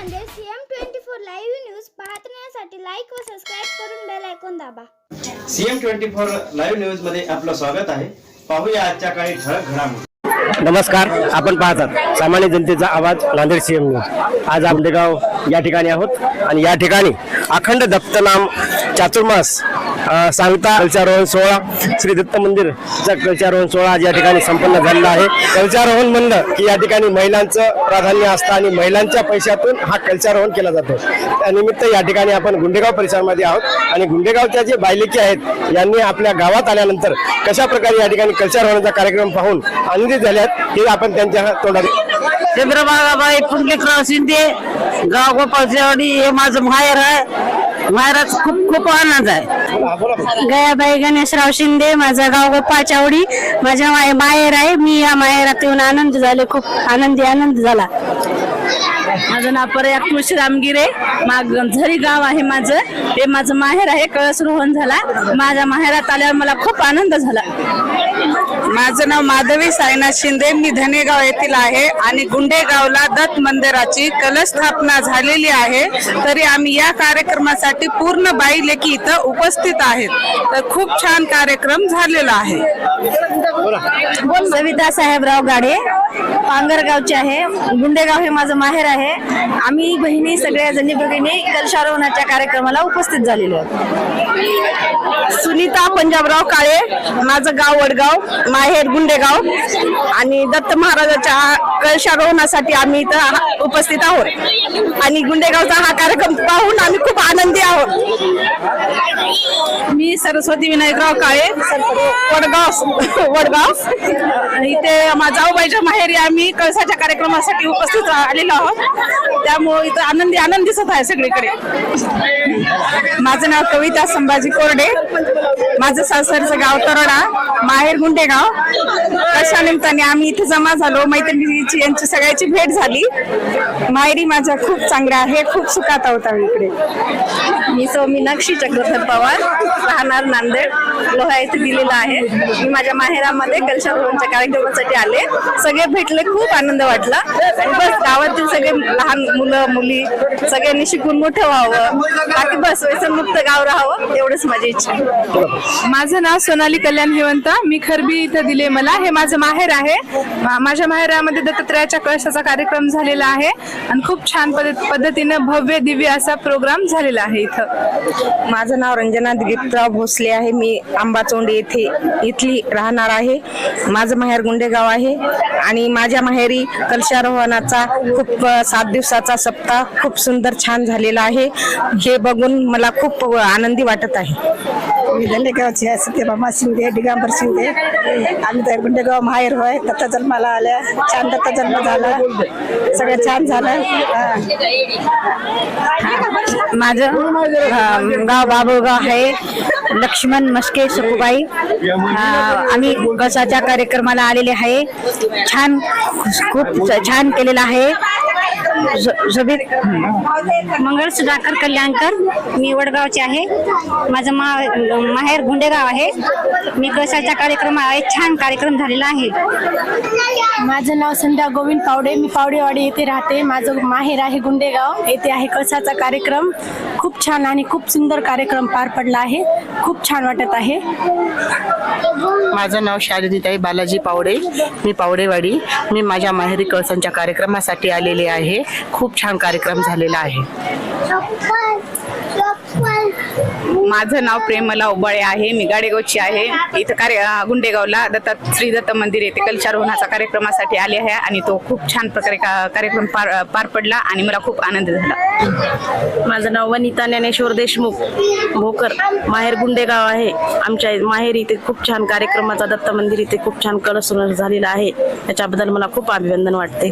CM twenty four live news पाहण्यासाठी like व subscribe करून बेल ऐकून दाबा. सीएम ट्वेंटी फोर लाईव्ह न्यूजमध्ये आपलं स्वागत आहे. पाहूया आजच्या काही ठळक घडामोडी. नमस्कार आपण पाहतात सामान्य जनतेचा आवाज नांदेड सीएम न्यूज आज आंबेगाव या ठिकाणी आहोत आणि या ठिकाणी अखंड दत्तनाम चातुर्मास सांगता कलचारोहण सोहळा श्री दत्त मंदिरचा कलचारोहण सोहळा आज या ठिकाणी संपन्न झालेला आहे. कलचारोहण म्हणलं की या ठिकाणी महिलांचं प्राधान्य असतं आणि महिलांच्या पैशातून हा कलचारोहण केला जातो. त्यानिमित्त या ठिकाणी आपण गुंडेगाव परिसरामध्ये आहोत आणि गुंडेगावच्या जे बायलेकी आहेत यांनी आपल्या गावात आल्यानंतर कशा प्रकारे या ठिकाणी कल्चर कार्यक्रम पाहून आनंदित झाल्यात हे आपण त्यांच्या तोंडात चंद्रबाबाबाई पुंडलिकराव शिंदे गाव गोपाळचेवाडी हे माझं माहेर आहे. माहेरात खूप खूप आनंद आहे. गयाबाई गणेशराव शिंदे माझं गाव गोपाळ चावडी माझ्या माहेर आहे. मी या माहेरात येऊन आनंद झाले खूप आनंदी आनंद झाला. माझं नाव पर्या तुळशी रामगिरे. माग झरी गाव आहे माझं. ते माझं माहेर आहे कळस रोहन झाला. माझ्या माहेरात आल्यावर मला खूप आनंद झाला. माझं नाव माधवी साईनाथ शिंदे. मी धनेगाव येथील आहे आणि गुंडेगावला दत्त मंदिराची कलस्थापना झालेली आहे. तरी आम्ही या कार्यक्रमासाठी पूर्ण बाई लेकी इथं उपस्थित आहेत. तर खूप छान कार्यक्रम झालेला आहे. सविता साहेबराव गाडे पांगरगावचे आहे. गुंडेगाव हे माझं माहेर आहे. आम्ही बहिणी सगळ्या जणी भगिनी कलशारोहणाच्या कार्यक्रमाला उपस्थित झालेलो आहोत. सुनीता पंजाबराव काळे माझं गाव वडगाव माहेर गुंडेगाव आणि दत्त महाराजाच्या कळशारोहणासाठी आम्ही इथं उपस्थित आहोत. आणि गुंडेगावचा हा कार्यक्रम पाहून आम्ही खूप आनंदी आहोत. मी सरस्वती विनायकराव काळे वडगाव वडगाव. इथे माझा आऊबाईच्या माहेरी आम्ही कळसाच्या कार्यक्रमासाठी उपस्थित आलेलो आहोत. त्यामुळे इथं आनंदी आनंद दिसत आहे सगळीकडे. माझं नाव कविता संभाजी कोरडे. माझं सासरचं गाव तरोडा माहेर गुंडेगाव. अशा निमित्ताने आम्ही इथे जमा झालो. मैत्रिणीची यांची सगळ्याची भेट झाली. माहेरी माझ्या खूप चांगल्या आहे. खूप सुखात होता इकडे. मी सौ मीनाक्षी चक्रधर पवार. राहणार नांदेड. लोहा येथे दिलेला आहे. मी माझ्या माहेरामध्ये कलशाभवनच्या कार्यक्रमासाठी आले. सगळे भेटले. खूप आनंद वाटला. आणि बस गावातील सगळे लहान मुलं मुली सगळ्यांनी शिकून मोठं व्हावं. बाकी बस व्यसनमुक्त गाव राहावं. एवढंच माझी इच्छा आहे. माझं नाव सोनाली कल्याण हेवंत. मी खरबी इथं दिले मला. हे माझं माहेर आहे. मा- माझ्या माहेरामध्ये दत्तात्रयाच्या कळशाचा कार्यक्रम झालेला आहे. आणि खूप छान पद्धत पद्धतीनं भव्य दिव्य असा प्रोग्राम झालेला आहे इथं. माझं नाव रंजना दिलीपराव भोसले आहे. मी आंबाचोंडे येथे इथली राहणार आहे. माझं माहेर गुंडेगाव आहे. आणि माझ्या माहेरी कलशारोहणाचा खूप अ, सात दिवसाचा सप्ताह खूप सुंदर छान झालेला आहे. हे बघून मला खूप आनंदी वाटत आहे. मी दंडेगावची आहे सत्यभामा शिंदे दिगांबर शिंदे. आम्ही तर गुंडेगाव माहेर होय. दत्त जन्माला आल्या. छान दत्त जन्म झाला. सगळं छान झालं. माझं गाव बाबुळगाव आहे. लक्ष्मण मस्के सुखुबाई आम्ही कसाच्या कार्यक्रमाला आलेले आहे. छान खूप छान केलेला आहे. ज- जबीर मंगळ सुधाकर कल्याणकर. मी वडगावचे आहे. माझं मा माहेर गुंडेगाव आहे. मी कसाच्या कार्यक्रमात छान कार्यक्रम झालेला आहे. माझं नाव संध्या गोविंद पावडे. मी पावडेवाडी येथे राहते. माझं माहेर आहे गुंडेगाव. येथे आहे कळसाचा कार्यक्रम. खूप छान आणि खूप सुंदर कार्यक्रम पार पडला आहे. खूप छान वाटत आहे. माझं नाव शारदीताई बालाजी पावडे. मी पावडेवाडी. मी माझ्या माहेरी कळसांच्या कार्यक्रमासाठी आलेले आहे. खूप छान कार्यक्रम झालेला आहे. माझं नाव प्रेमला उबाळे आहे मी गाडेगावची आहे. इथं कार्य गुंडेगावला दत्त श्री दत्त मंदिर येथे कलशारोहणाचा कार्यक्रमासाठी आले आहे आणि तो खूप छान प्रकारे का- कार्यक्रम पार पार पडला आणि मला खूप आनंद झाला. माझं नाव वनिता ज्ञानेश्वर देशमुख भोकर. माहेर गुंडेगाव आहे. आमच्या माहेर इथे खूप छान कार्यक्रमाचा दत्त मंदिर इथे खूप छान कलश झालेला आहे. त्याच्याबद्दल मला खूप अभिनंदन वाटते.